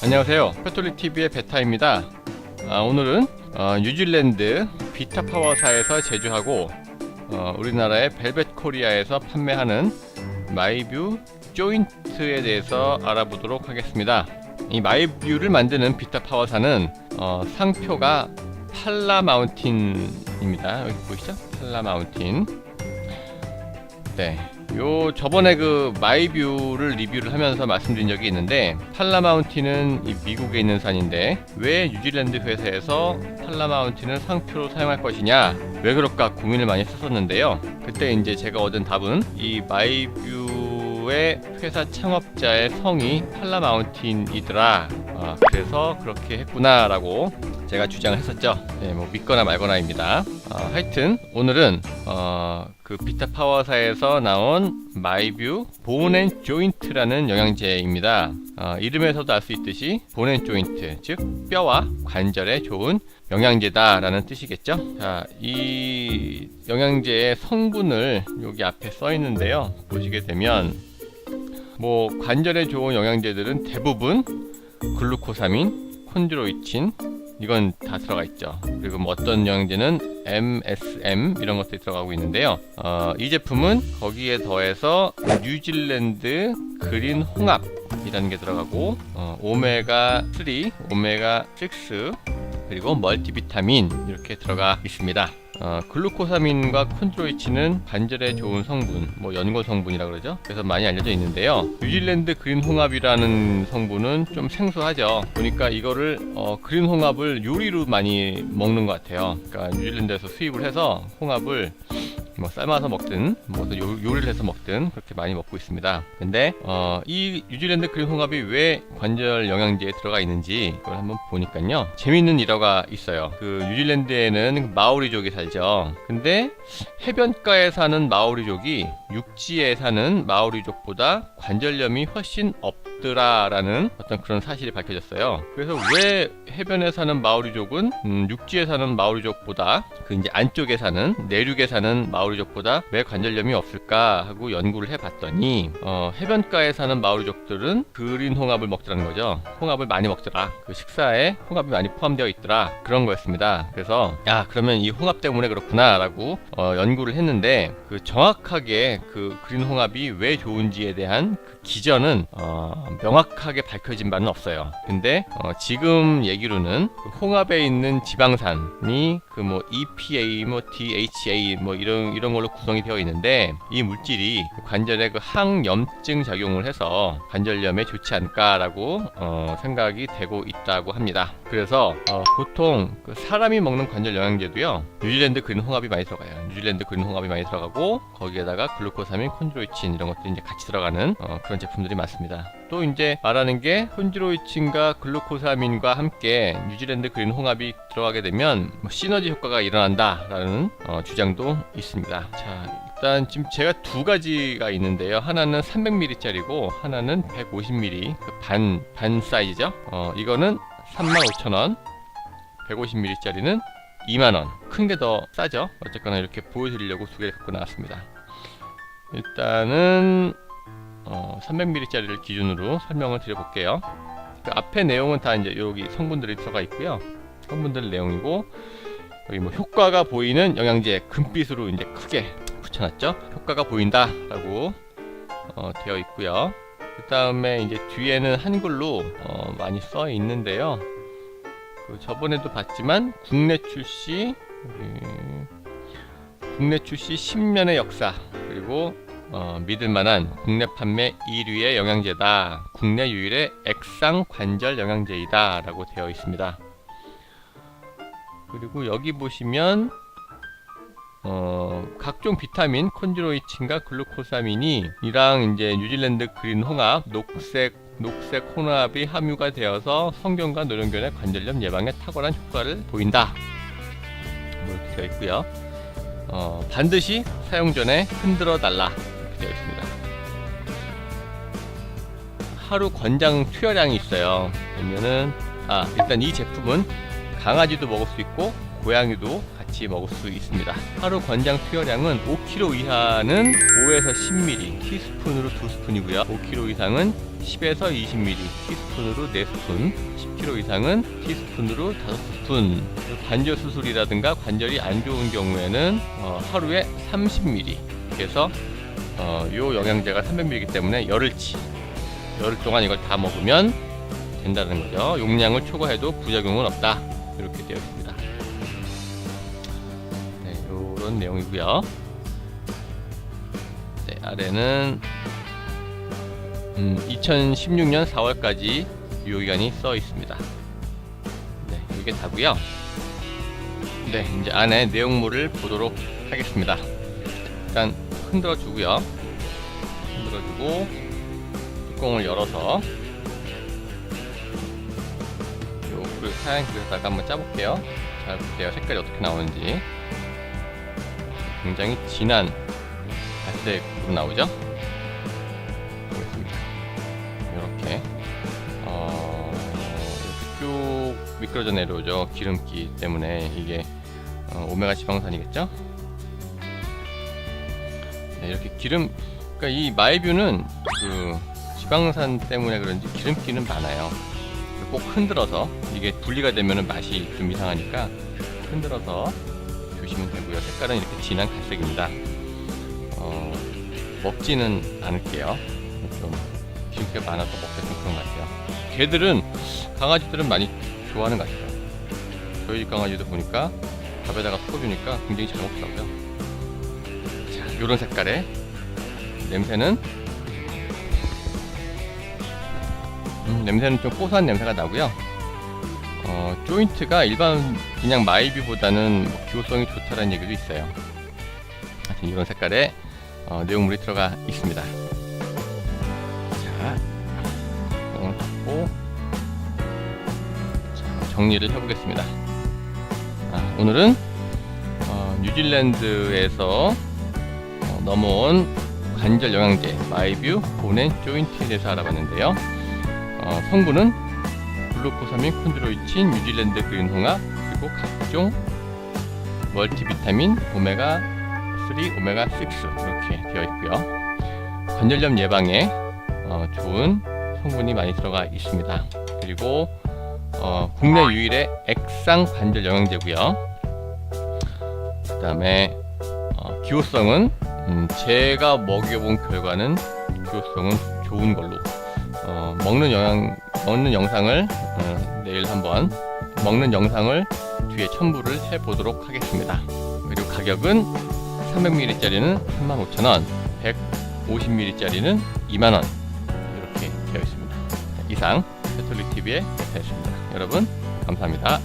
안녕하세요. 페톨릭 TV의 베타입니다. 아, 오늘은 어, 뉴질랜드 비타 파워사에서 제조하고 어, 우리나라의 벨벳 코리아에서 판매하는 마이뷰 조인트에 대해서 알아보도록 하겠습니다. 이 마이뷰를 만드는 비타 파워사는 어, 상표가 팔라 마운틴입니다. 여기 보이시죠? 팔라 마운틴. 네. 요 저번에 그 마이뷰를 리뷰를 하면서 말씀드린 적이 있는데 팔라마운틴은 이 미국에 있는 산인데 왜 뉴질랜드 회사에서 팔라마운틴을 상표로 사용할 것이냐 왜 그럴까 고민을 많이 했었는데요. 그때 이제 제가 얻은 답은 이 마이뷰 의 회사 창업자의 성이 팔라마운틴이더라 아, 그래서 그렇게 했구나라고 제가 주장을 했었죠. 네, 뭐 믿거나 말거나입니다. 어, 하여튼 오늘은 어, 그 비타 파워사에서 나온 마이뷰 본앤 조인트라는 영양제입니다. 어, 이름에서도 알 수 있듯이 본앤 조인트, 즉 뼈와 관절에 좋은 영양제다라는 뜻이겠죠. 자, 이 영양제의 성분을 여기 앞에 써 있는데요. 보시게 되면 뭐 관절에 좋은 영양제들은 대부분 글루코사민, 콘드로이친 이건 다 들어가 있죠. 그리고 뭐 어떤 영양제는 MSM 이런 것들이 들어가고 있는데요. 어, 이 제품은 거기에 더해서 뉴질랜드 그린 홍합 이라는 게 들어가고 어, 오메가 3, 오메가 6 그리고 멀티비타민 이렇게 들어가 있습니다. 어, 글루코사민과 콘드로이친은 관절에 좋은 성분, 뭐 연고 성분이라 그러죠. 그래서 많이 알려져 있는데요. 뉴질랜드 그린 홍합이라는 성분은 좀 생소하죠. 보니까 이거를 어, 그린 홍합을 요리로 많이 먹는 것 같아요. 그러니까 뉴질랜드에서 수입을 해서 홍합을 뭐 삶아서 먹든 뭐 요, 요리를 해서 먹든 그렇게 많이 먹고 있습니다. 근데 어, 이 뉴질랜드 그린 홍합이 왜 관절 영양제에 들어가 있는지 그걸 한번 보니까요. 재밌는 일화가 있어요. 그 뉴질랜드에는 마오리족이 살죠. 근데 해변가에 사는 마오리족이 육지에 사는 마오리족보다 관절염이 훨씬 없더라라는 어떤 그런 사실이 밝혀졌어요. 그래서 왜 해변에 사는 마오리족은 음, 육지에 사는 마오리족보다 그 이제 안쪽에 사는 내륙에 사는 마오리족보다 왜 관절염이 없을까 하고 연구를 해봤더니 어, 해변가에 사는 마오리족들은 그린 홍합을 먹더라는 거죠. 홍합을 많이 먹더라. 그 식사에 홍합이 많이 포함되어 있더라. 그런 거였습니다. 그래서 야 그러면 이 홍합 때문에 그렇구나라고 어, 연구를 했는데 그 정확하게 그 그린 홍합이 왜 좋은지에 대한 그 기전은 어, 명확하게 밝혀진 바는 없어요. 근데 어, 지금 얘기로는 그 홍합에 있는 지방산이 그 뭐 EPA, 뭐 DHA 뭐 이런 이런 걸로 구성이 되어 있는데 이 물질이 관절에 그 항염증 작용을 해서 관절염에 좋지 않을까라고 어, 생각이 되고 있다고 합니다. 그래서 어, 보통 그 사람이 먹는 관절 영양제도요 뉴질랜드 그린 홍합이 많이 들어가요. 뉴질랜드 그린 홍합이 많이 들어가고 거기에다가 글 루코사민, 콘드로이친 이런 것들이 이제 같이 들어가는 어, 그런 제품들이 많습니다. 또 이제 말하는 게 콘드로이친과 글루코사민과 함께 뉴질랜드 그린 홍합이 들어가게 되면 뭐 시너지 효과가 일어난다라는 어, 주장도 있습니다. 자, 일단 지금 제가 두 가지가 있는데요. 하나는 300ml짜리고 하나는 150ml 그 반, 반 사이즈죠. 어, 이거는 35,000원. 150ml짜리는 2만원. 큰 게 더 싸죠. 어쨌거나 이렇게 보여드리려고 두개 갖고 나왔습니다. 일단은 어, 300ml짜리를 기준으로 설명을 드려볼게요. 그 앞에 내용은 다 이제 여기 성분들이 들어가 있고요. 성분들 내용이고 여기 뭐 효과가 보이는 영양제 금빛으로 이제 크게 붙여놨죠. 효과가 보인다라고 어, 되어 있고요. 그 다음에 이제 뒤에는 한글로 어, 많이 써 있는데요. 그 저번에도 봤지만 국내 출시 음, 국내 출시 10년의 역사 그리고 어, 믿을 만한 국내 판매 1위의 영양제다. 국내 유일의 액상 관절 영양제이다 라고 되어 있습니다. 그리고 여기 보시면 어, 각종 비타민, 콘드로이친과 글루코사민이 이랑 이제 뉴질랜드 그린 홍합, 녹색 녹색 혼합이 함유가 되어서 성경과 노령견의 관절염 예방에 탁월한 효과를 보인다. 뭐 이렇게 되어 있고요. 어, 반드시 사용 전에 흔들어 달라 이렇게 되어 있습니다. 하루 권장 투여량이 있어요. 그러면은 아 일단 이 제품은 강아지도 먹을 수 있고 고양이도 같이 먹을 수 있습니다. 하루 권장 투여량은 5kg 이하는 5에서 10ml, 티스푼으로 2스푼이고요. 5kg 이상은 10에서 20ml, 티스푼으로 4스푼, 10kg 이상은 티스푼으로 5스푼. 관절 수술이라든가 관절이 안 좋은 경우에는 어, 하루에 30ml. 그래서 어, 요 영양제가 300ml이기 때문에 열흘치, 열흘 동안 이걸 다 먹으면 된다는 거죠. 용량을 초과해도 부작용은 없다. 이렇게 되어 있습니다. 네, 요런 내용이고요. 네, 아래는 음, 2016년 4월까지 유효기간이 써 있습니다. 네, 이게 다고요. 네, 이제 안에 내용물을 보도록 하겠습니다. 일단 흔들어 주고요. 흔들어 주고 뚜껑을 열어서 요그 하얀 그릇에다가 한번 짜볼게요. 잘 보세요. 색깔이 어떻게 나오는지. 굉장히 진한 갈색으로 나오죠? 보겠습니다. 이렇게 어, 쭉 미끄러져 내려오죠. 기름기 때문에 이게 어, 오메가 지방산이겠죠? 네, 이렇게 기름, 그러니까 이 마이뷰는 그 지방산 때문에 그런지 기름기는 많아요. 꼭 흔들어서 이게 분리가 되면 맛이 좀 이상하니까 흔들어서 주시면 되고요. 색깔은 이렇게 진한 갈색입니다. 어, 먹지는 않을게요. 좀 기름기가 많아서 먹기 좀 그런 것 같아요. 개들은 강아지들은 많이 좋아하는 것 같아요. 저희 집 강아지도 보니까 밥에다가 섞어주니까 굉장히 잘 먹더라고요. 자, 이런 색깔의 냄새는 음, 냄새는 좀 고소한 냄새가 나고요. 어, 조인트가 일반 그냥 마이뷰보다는 뭐 기호성이 좋다는 얘기도 있어요. 하여튼 이런 색깔의 어, 내용물이 들어가 있습니다. 자, 이걸 닫고 자, 정리를 해보겠습니다. 아, 오늘은 어, 뉴질랜드에서 어, 넘어온 관절 영양제 마이뷰 보넨 조인트에 대해서 알아봤는데요. 어, 성분은 글루코사민, 콘드로이친, 뉴질랜드 그린 홍합, 그리고 각종 멀티비타민, 오메가 3, 오메가 6 이렇게 되어 있고요. 관절염 예방에 어, 좋은 성분이 많이 들어가 있습니다. 그리고 어, 국내 유일의 액상 관절 영양제고요. 그 다음에 어, 기호성은 음, 제가 먹여본 결과는 기호성은 좋은 걸로 어, 먹는 영양 먹는 영상을 어, 내일 한번 먹는 영상을 뒤에 첨부를 해 보도록 하겠습니다. 그리고 가격은 300ml짜리는 35,000원, 150ml짜리는 2만원 이렇게 되어 있습니다. 이상 배터리 TV의 배터였습니다. 여러분 감사합니다.